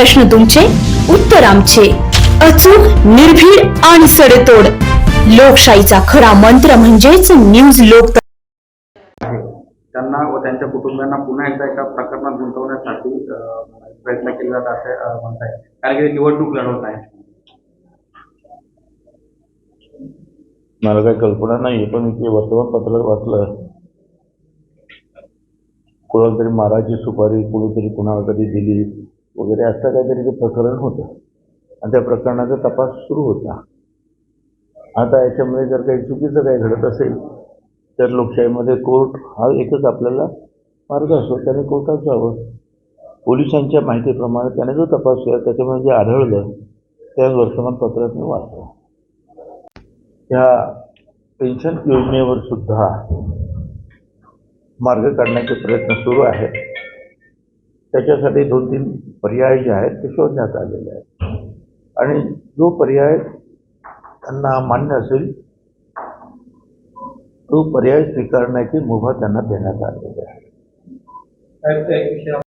प्रश्न तुमचे उत्तर आमचे. अचूक निर्भीड आणि सडेतोड. लोकशाहीचा खरा मंत्र म्हणजेच न्यूज लोक आहे. त्यांना व त्यांच्या कुटुंबियांना पुन्हा एकदा एका प्रकरणात गुंतवण्यासाठी प्रयत्न केले जात असे अं, म्हणताय कारण की निवडणूक लढवत आहे मला काही कल्पना नाही पण ते वर्तमानपत्रात वाचलं कोणाला तरी मारायची सुपारी कोणीतरी कुणाला तरी दिली वगैरे असं काहीतरी ते प्रकरण होतं. आणि त्या प्रकरणाचा तपास सुरू होता. आता याच्यामध्ये जर काही चुकीचं काही घडत असेल तर लोकशाहीमध्ये कोर्ट हा एकच आपल्याला मार्ग असतो. त्याने कोर्टात जावं. पोलिसांच्या माहितीप्रमाणे त्याने जो तपास केला त्याच्यामध्ये जे आढळलं त्या वर्तमानपत्रात मी वाचलं. ह्या पेन्शन योजनेवर सुद्धा मार्ग काढण्याचे प्रयत्न सुरू आहेत. त्याच्यासाठी दोन तीन पर्याय जे आहेत ते शोधण्यात आलेले आहेत. आणि जो पर्याय त्यांना मान्य असेल तो पर्याय स्वीकारण्याची मुभा त्यांना देण्यात आलेली आहे.